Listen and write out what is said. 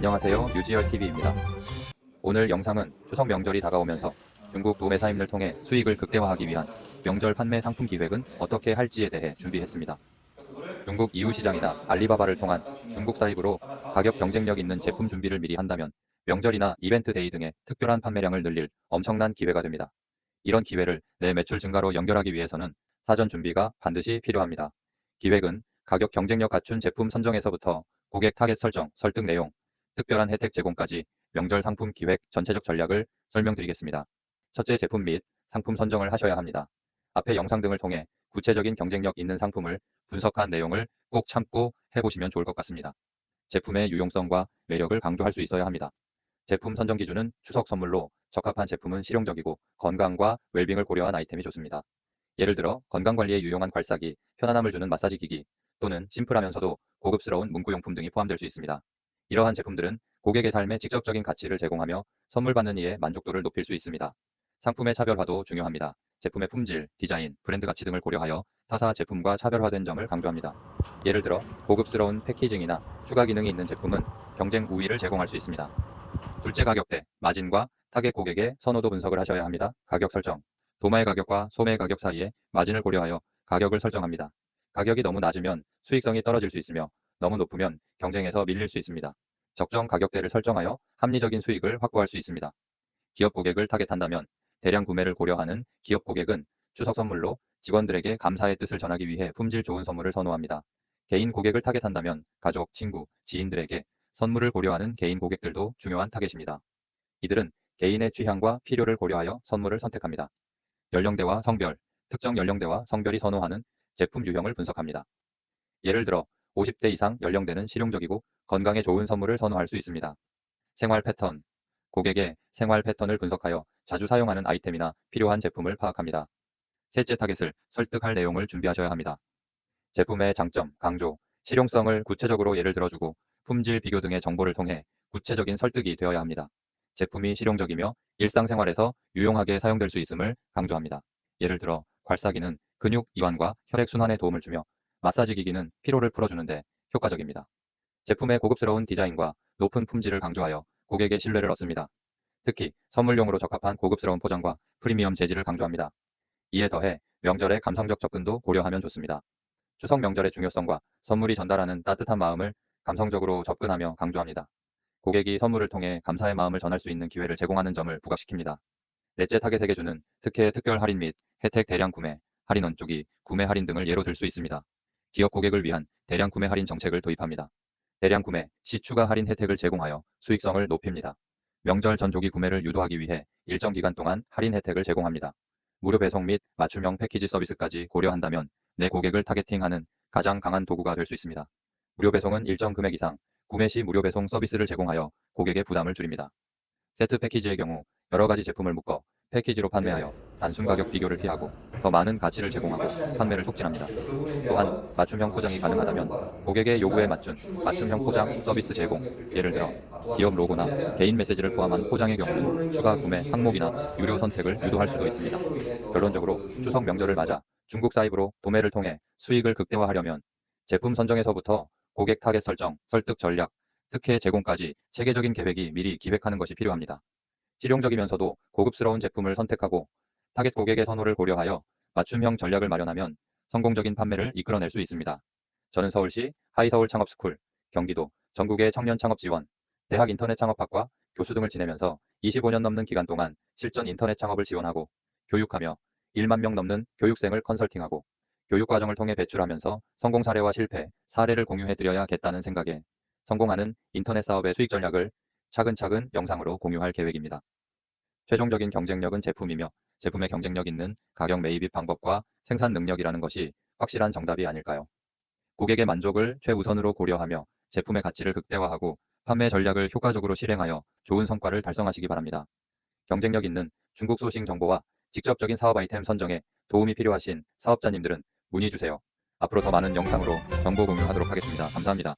안녕하세요. 유지열 TV입니다. 오늘 영상은 추석 명절이 다가오면서 중국 도매사임을 통해 수익을 극대화하기 위한 명절 판매 상품 기획은 어떻게 할지에 대해 준비했습니다. 중국 이유 시장이나 알리바바를 통한 중국 사입으로 가격 경쟁력 있는 제품 준비를 미리 한다면 명절이나 이벤트 데이 등의 특별한 판매량을 늘릴 엄청난 기회가 됩니다. 이런 기회를 내 매출 증가로 연결하기 위해서는 사전 준비가 반드시 필요합니다. 기획은 가격 경쟁력 갖춘 제품 선정에서부터 고객 타겟 설정, 설득 내용, 특별한 혜택 제공까지 명절 상품 기획 전체적 전략을 설명드리겠습니다. 첫째 제품 및 상품 선정을 하셔야 합니다. 앞의 영상 등을 통해 구체적인 경쟁력 있는 상품을 분석한 내용을 꼭 참고 해보시면 좋을 것 같습니다. 제품의 유용성과 매력을 강조할 수 있어야 합니다. 제품 선정 기준은 추석 선물로 적합한 제품은 실용적이고 건강과 웰빙을 고려한 아이템이 좋습니다. 예를 들어 건강관리에 유용한 괄사기, 편안함을 주는 마사지 기기 또는 심플하면서도 고급스러운 문구용품 등이 포함될 수 있습니다. 이러한 제품들은 고객의 삶에 직접적인 가치를 제공하며 선물 받는 이의 만족도를 높일 수 있습니다. 상품의 차별화도 중요합니다. 제품의 품질, 디자인, 브랜드 가치 등을 고려하여 타사 제품과 차별화된 점을 강조합니다. 예를 들어 고급스러운 패키징이나 추가 기능이 있는 제품은 경쟁 우위를 제공할 수 있습니다. 둘째 가격대, 마진과 타겟 고객의 선호도 분석을 하셔야 합니다. 가격 설정. 도마의 가격과 소매 가격 사이에 마진을 고려하여 가격을 설정합니다. 가격이 너무 낮으면 수익성이 떨어질 수 있으며 너무 높으면 경쟁에서 밀릴 수 있습니다. 적정 가격대를 설정하여 합리적인 수익을 확보할 수 있습니다. 기업 고객을 타겟한다면 대량 구매를 고려하는 기업 고객은 추석 선물로 직원들에게 감사의 뜻을 전하기 위해 품질 좋은 선물을 선호합니다. 개인 고객을 타겟한다면 가족, 친구, 지인들에게 선물을 고려하는 개인 고객들도 중요한 타겟입니다. 이들은 개인의 취향과 필요를 고려하여 선물을 선택합니다. 연령대와 성별, 특정 연령대와 성별이 선호하는 제품 유형을 분석합니다. 예를 들어 50대 이상 연령대는 실용적이고 건강에 좋은 선물을 선호할 수 있습니다. 생활 패턴, 고객의 생활 패턴을 분석하여 자주 사용하는 아이템이나 필요한 제품을 파악합니다. 셋째 타겟을 설득할 내용을 준비하셔야 합니다. 제품의 장점, 강조, 실용성을 구체적으로 예를 들어주고 품질 비교 등의 정보를 통해 구체적인 설득이 되어야 합니다. 제품이 실용적이며 일상생활에서 유용하게 사용될 수 있음을 강조합니다. 예를 들어 괄사기는 근육 이완과 혈액순환에 도움을 주며 마사지 기기는 피로를 풀어주는데 효과적입니다. 제품의 고급스러운 디자인과 높은 품질을 강조하여 고객의 신뢰를 얻습니다. 특히 선물용으로 적합한 고급스러운 포장과 프리미엄 재질을 강조합니다. 이에 더해 명절의 감성적 접근도 고려하면 좋습니다. 추석 명절의 중요성과 선물이 전달하는 따뜻한 마음을 감성적으로 접근하며 강조합니다. 고객이 선물을 통해 감사의 마음을 전할 수 있는 기회를 제공하는 점을 부각시킵니다. 넷째 타겟에게 주는 특혜 특별 할인 및 혜택 대량 구매, 할인 원쪽이 구매 할인 등을 예로 들 수 있습니다. 기업 고객을 위한 대량 구매 할인 정책을 도입합니다. 대량 구매 시 추가 할인 혜택을 제공하여 수익성을 높입니다. 명절 전 조기 구매를 유도하기 위해 일정 기간 동안 할인 혜택을 제공합니다. 무료 배송 및 맞춤형 패키지 서비스까지 고려한다면 내 고객을 타겟팅하는 가장 강한 도구가 될 수 있습니다. 무료 배송은 일정 금액 이상 구매 시 무료 배송 서비스를 제공하여 고객의 부담을 줄입니다. 세트 패키지의 경우 여러 가지 제품을 묶어 패키지로 판매하여 단순 가격 비교를 피하고 더 많은 가치를 제공하고 판매를 촉진합니다. 또한 맞춤형 포장이 가능하다면 고객의 요구에 맞춘 맞춤형 포장 서비스 제공, 예를 들어 기업 로고나 개인 메시지를 포함한 포장의 경우는 추가 구매 항목이나 유료 선택을 유도할 수도 있습니다. 결론적으로 추석 명절을 맞아 중국 사입으로 도매를 통해 수익을 극대화하려면 제품 선정에서부터 고객 타겟 설정, 설득 전략, 특혜 제공까지 체계적인 계획이 미리 기획하는 것이 필요합니다. 실용적이면서도 고급스러운 제품을 선택하고 타겟 고객의 선호를 고려하여 맞춤형 전략을 마련하면 성공적인 판매를 이끌어낼 수 있습니다. 저는 서울시 하이서울 창업스쿨, 경기도, 전국의 청년 창업 지원, 대학 인터넷 창업학과 교수 등을 지내면서 25년 넘는 기간 동안 실전 인터넷 창업을 지원하고 교육하며 1만 명 넘는 교육생을 컨설팅하고 교육 과정을 통해 배출하면서 성공 사례와 실패, 사례를 공유해 드려야겠다는 생각에 성공하는 인터넷 사업의 수익 전략을 차근차근 영상으로 공유할 계획입니다. 최종적인 경쟁력은 제품이며 제품의 경쟁력 있는 가격 매입입 방법과 생산 능력이라는 것이 확실한 정답이 아닐까요? 고객의 만족을 최우선으로 고려하며 제품의 가치를 극대화하고 판매 전략을 효과적으로 실행하여 좋은 성과를 달성하시기 바랍니다. 경쟁력 있는 중국 소싱 정보와 직접적인 사업 아이템 선정에 도움이 필요하신 사업자님들은 문의 주세요. 앞으로 더 많은 영상으로 정보 공유하도록 하겠습니다. 감사합니다.